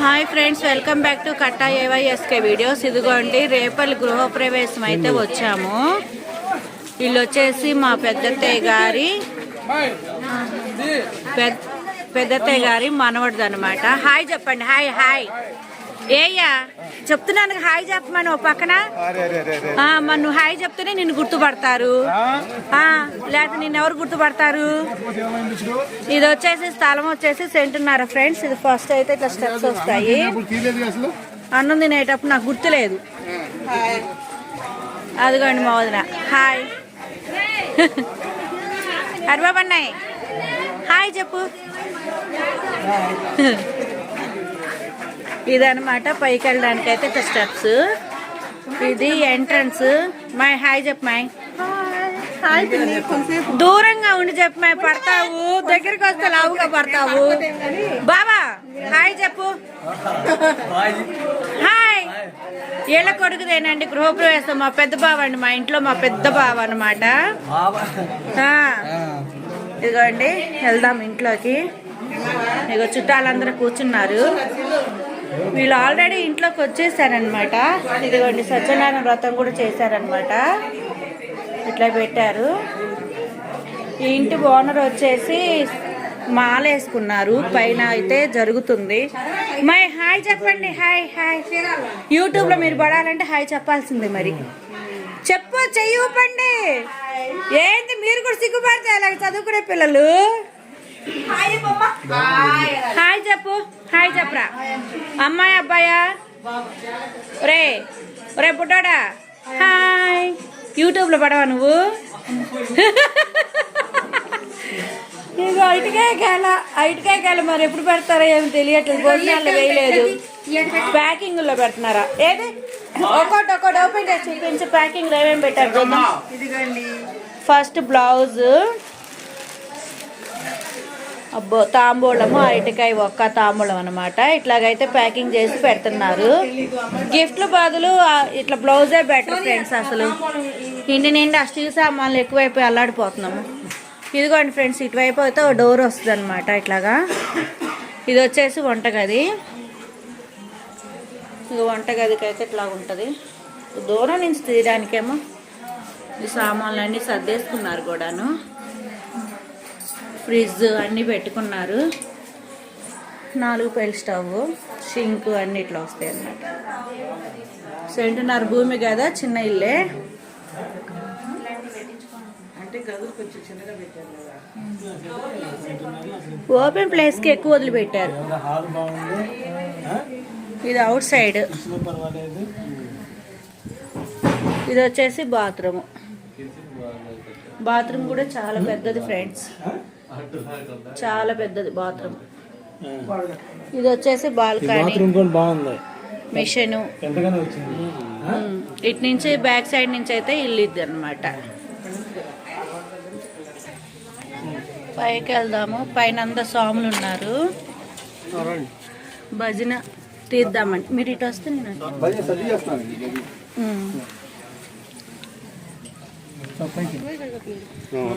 Hi friends welcome back to Katta AYSK videos. ఇదిగోండి రేపల్లి గృహప్రవేశం అయితే వచ్చాము. వీళ్ళు వచ్చేసి మా పెద్దత్తయ్య గారి పెద్ద పెద్దత్తయ్య గారి మనవడిది అనమాట హాయ్ చెప్పండి హాయ్ హాయ్. ఏయ్యా చెప్తున్నాను హాయ్ చెప్పమని ఓ పక్కన. మరి నువ్వు హాయ్ చెప్తేనే నిన్ను గుర్తుపడతారు. లేకపోతే నిన్ను ఎవరు గుర్తుపడతారు? ఇది వచ్చేసి స్థలం వచ్చేసి సెంటున్నర ఫ్రెండ్స్. ఇది ఫస్ట్ అయితే ఇట్లా స్టెప్స్ వస్తాయి. అన్నం తినేటప్పుడు నాకు గుర్తులేదు. అదిగోండి మా వదిన హాయ్. హరిబాబు అన్నయ్య హాయ్ చెప్పు. ఇదనమాట పైకి వెళ్ళడానికి అయితే ఇట్లా స్టెప్స్. ఇది ఎంట్రన్స్. మై హాయ్ చెప్పు మై దూరంగా ఉండి చెప్పు మై పడతావు. దగ్గరికి వస్తే లావుగా పడతావు. బాబా హాయ్ చెప్పు. హాయ్. ఏళ్ళ కొడుకుదేనండి గృహప్రవేశం మా పెద్ద బావ అండి మా ఇంట్లో మా పెద్ద బావ అనమాట ఇదిగోండి వెళ్దాం ఇంట్లోకి. ఇక చుట్టాలందరూ కూర్చున్నారు. వీళ్ళు ఆల్రెడీ ఇంట్లోకి వచ్చేసారనమాట ఇదిగోండి సత్యనారాయణ వ్రతం కూడా చేశారనమాట ఇట్లా పెట్టారు. ఈ ఇంటి ఓనర్ వచ్చేసి మాల వేసుకున్నారు. పైన అయితే జరుగుతుంది. మై హాయ్ చెప్పండి హాయ్ హాయ్. యూట్యూబ్లో మీరు పడాలంటే హాయ్ చెప్పాల్సిందే మరి. చెప్పు చెయ్యి ఏంటి మీరు కూడా సిగ్గుపడితే అలాగే చదువుకునే పిల్లలు? హాయ్ చెప్పు. హాయ్ చెప్పరా. అమ్మాయి అబ్బాయా? రే రే పుట్టాడా హాయ్. యూట్యూబ్లో పడవా నువ్వు? ఇక ఇటుకాయ కాల ఇటుకాయ కాల మరి ఎప్పుడు పెడతారో ఏమి తెలియట్లేదు. భోజనాలు వేయలేదు. ప్యాకింగ్లో పెడుతున్నారా? ఏది? ఒక్కొక్కటి ఒక్కొక్కటి ఓపెన్ చేసి చూపించి. ప్యాకింగ్లో ఏమేమి పెట్టారు ఫస్ట్ బ్లౌజ్ అబ్బో తాంబూలము అరటికాయ ఒక్క తాంబూలం అనమాట ఇట్లాగైతే ప్యాకింగ్ చేసి పెడుతున్నారు. గిఫ్ట్లు బదులు ఇట్లా బ్లౌజే బెటర్ ఫ్రెండ్స్ అసలు. ఇంటి నిండా స్టీల్ సామాన్లు ఎక్కువైపోయి అల్లాడిపోతున్నాము. ఇదిగోండి ఫ్రెండ్స్ ఇటువైపు అయితే ఒక డోర్ వస్తుంది అనమాట ఇట్లాగా. ఇది వచ్చేసి వంటగది. ఇది వంటగదికి అయితే ఇట్లా ఉంటుంది. దూరం నుంచి తీయడానికేమో ఈ సామాన్లు అన్నీ సర్దేసుకున్నారు కూడాను. ఫ్రిడ్జ్ అన్నీ పెట్టుకున్నారు. నాలుగు పైల స్టవ్ షింక్ అన్ని ఇట్లా వస్తాయి అన్నమాట. సెంటున్నర భూమి కదా చిన్న ఇల్లే? ఓపెన్ ప్లేస్కి ఎక్కువ వదిలిపెట్టారు. ఇది అవుట్ సైడ్. ఇది వచ్చేసి బాత్రూమ్. బాత్రూమ్ కూడా చాలా పెద్దది ఫ్రెండ్స్ చాలా పెద్దది బాత్రూమ్. ఇది వచ్చేసి బాల్కనీ. బాగుంది. మిషన్. ఇటు నుంచి బ్యాక్ సైడ్ నుంచి అయితే ఇల్లు ఇది అనమాట పైకి వెళ్దాము. పైన అంతా స్వాములు ఉన్నారు. భజన తీద్దామండి. మీరు ఇటు వస్తే నేను అటు. ఉమ్.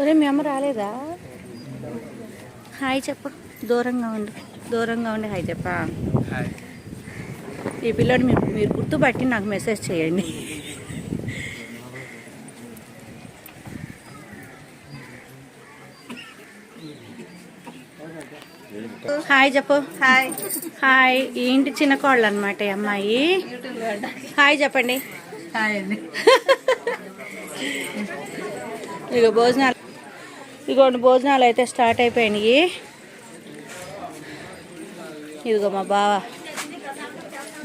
ఒరే మీ అమ్మ రాలేదా? హాయ్ చెప్పు. దూరంగా ఉండు. దూరంగా ఉండి. హాయ్ చెప్పా. ఈ పిల్లోడు మీరు మీరు గుర్తుపట్టి నాకు మెసేజ్ చేయండి. హాయ్ చెప్పు. హాయ్. హాయ్. ఈ ఇంటి చిన్న కోళ్ళు అనమాట ఈ అమ్మాయి. హాయ్ చెప్పండి. ఇక భోజనాలు. ఇదిగోండి భోజనాలు అయితే స్టార్ట్ అయిపోయినాయి. ఇదిగో మా బావ.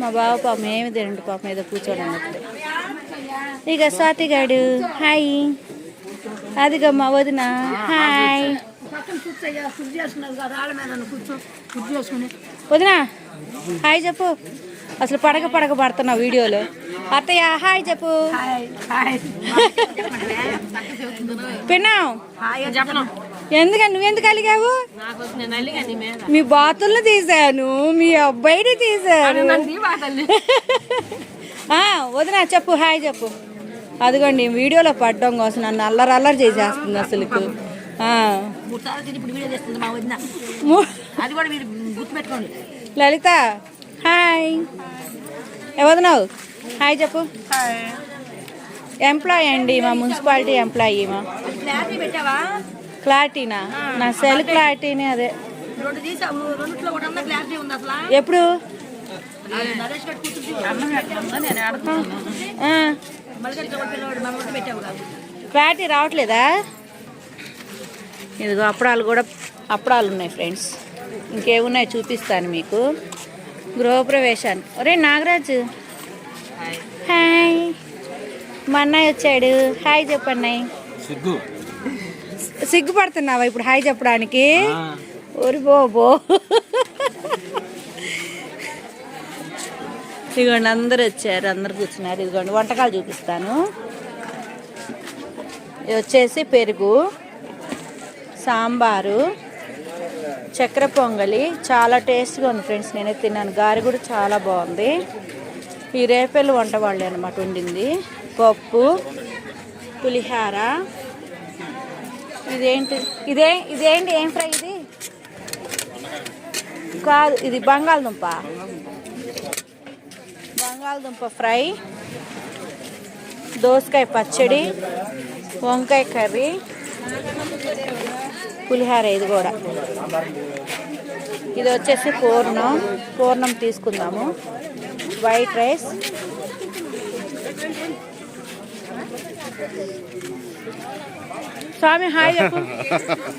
మా బావ పాపం ఏమి తినండి పాపం ఏదో కూర్చోడం అన్నట్టు ఇక స్వాతిగాడు హాయ్. అదిగో మా వదిన. హాయ్. వదిన హాయ్ చెప్పు. అసలు పడక పడక పడుతున్నా వీడియోలో. అత్తయ్య హాయ్ చెప్పు. పిన్నావు ఎందుకని? నువ్వెందుకు అలిగావు? మీ బాతుల్లో తీసాను మీ అబ్బాయిని తీసాను ఆ, వదినా చెప్పు హాయ్ చెప్పు. అదిగోండి వీడియోలో పడ్డం కోసం నన్ను అల్లరి అల్లరి చేసేస్తుంది అసలు లలిత హాయ్. ఎవరినావు హాయ్ చెప్పు. ఎంప్లాయ్ అండి మా మున్సిపాలిటీ ఎంప్లాయీ మా. క్లారిటీనా? నా సెల్ క్లారిటీని అదే. ఎప్పుడు? క్లారిటీ రావట్లేదా? ఇదిగో అప్పడాలు కూడా అప్పడాలు ఉన్నాయి ఫ్రెండ్స్. ఇంకేమున్నాయి చూపిస్తాను మీకు. గృహప్రవేశాన్ని ఒరే నాగరాజు. హాయ్ మా అన్నయ్య వచ్చాడు. హాయ్ చెప్పన్నయ్య సిగ్గు. సిగ్గుపడుతున్నావా ఇప్పుడు హాయ్ చెప్పడానికి? ఒరి బోబో. ఇదిగోండి అందరు వచ్చారు. అందరు కూర్చున్నారు. ఇదిగోండి వంటకాలు చూపిస్తాను. ఇది వచ్చేసి పెరుగు. సాంబారు చక్కెర పొంగలి. చాలా టేస్ట్గా ఉంది ఫ్రెండ్స్. నేనే తిన్నాను. గారి కూడా చాలా బాగుంది. ఈ రేపెల్లి వంట వాళ్ళే అనమాట వండింది. పప్పు పులిహార. ఇదేంటి? ఇదే ఇదేంటి? ఏం ఫ్రై ఇది? కాదు ఇది బంగాళదుంప. బంగాళదుంప ఫ్రై. దోసకాయ పచ్చడి వంకాయ కర్రీ. పులిహార ఇది కూడా. ఇది వచ్చేసి పూర్ణం. పూర్ణం తీసుకుందాము. వైట్ రైస్ స్వామి హాయ్ చెప్పు.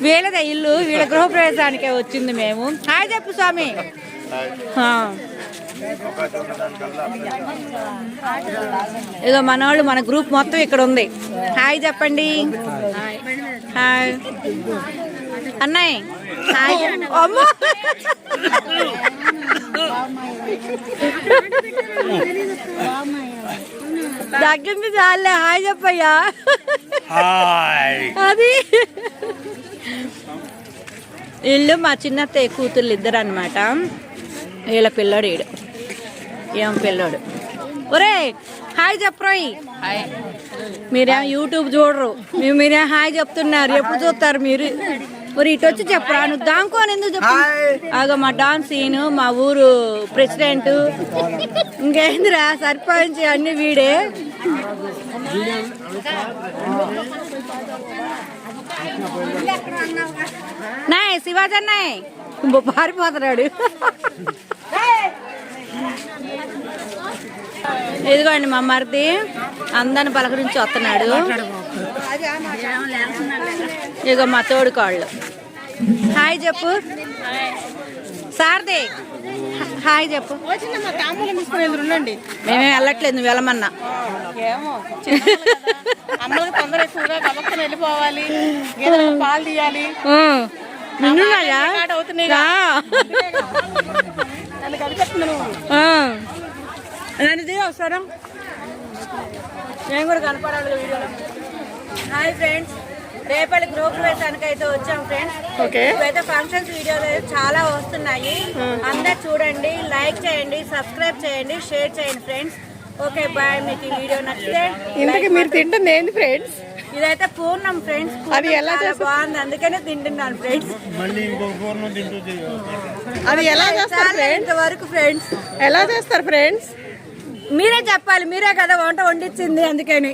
వీళ్ళదే ఇల్లు. వీళ్ళ గృహప్రవేశానికే వచ్చింది మేము. హాయ్ చెప్పు స్వామి. ఇదో మన వాళ్ళు మన గ్రూప్ మొత్తం ఇక్కడ ఉంది. హాయ్ చెప్పండి. హాయ్. అన్నయ్య హాయ్. అమ్మో. దగ్గర చాలే. హాయ్ చెప్పయ్యా. అది. వీళ్ళు మా చిన్నత్తయ్య కూతుర్లు ఇద్దరు అనమాట వీళ్ళ పిల్లోడు ఈడు. ఏం పిల్లోడు. ఒరే హాయ్ చెప్పరోయ్. మీరేం యూట్యూబ్ చూడరు. మీరు మీరేం హాయ్ చెప్తున్నారు? ఎప్పుడు చూస్తారు మీరు? మరి ఇటు వచ్చి చెప్పరా? నువ్వు దాంకోని ఎందుకు చెప్పు? ఆగో మా డాన్స్ సీను మా ఊరు ప్రెసిడెంట్. ఇంకేందిరా సర్పంచ్ అన్ని వీడే. నాయ్ శివాజీ అన్నాయ్ పారిపోతున్నాడు ఇదిగోండి మా మరిది అందరిని పలకరించి వస్తున్నాడు. ఇదిగో మా తోడుకోళ్ళు. హాయ్ చెప్పు. సారథి హాయ్ చెప్పు. ఉండండి మేమేం వెళ్ళట్లేదు నువ్వు వెళ్ళమన్నా. వెళ్ళిపోవాలి. పాలు తీయాలి. నిన్నున్నాయా. నన్ను దిగి వస్తారా నేను కూడా కనపడాలి వీడియోలో. Hi friends. రేపటి గృహప్రవేశానికి అయితే వచ్చాం ఫ్రెండ్స్. ఓకే. ఇప్పుడైతే ఫంక్షన్స్ వీడియోలు చాలా వస్తున్నాయి. అందరు చూడండి లైక్ చేయండి సబ్స్క్రైబ్ చేయండి షేర్ చేయండి ఫ్రెండ్స్. Okay bye. మీకు ఈ వీడియో నచ్చితే ఇంతకీ మీరు తింటుంది ఏంది ఫ్రెండ్స్? ఇదైతే పూర్ణం ఫ్రెండ్స్. అది ఎలా చేస్తారు? బాగుంది. అందుకనే తింటున్నాను ఫ్రెండ్స్. మళ్ళీ ఇంకో పూర్ణం తింటూ అది ఎలా చేస్తారు ఫ్రెండ్స్? ఇంతవరకు ఫ్రెండ్స్. ఎలా చేస్తారు ఫ్రెండ్స్? మీరే చెప్పాలి మీరే కదా వంట వండించింది అందుకని.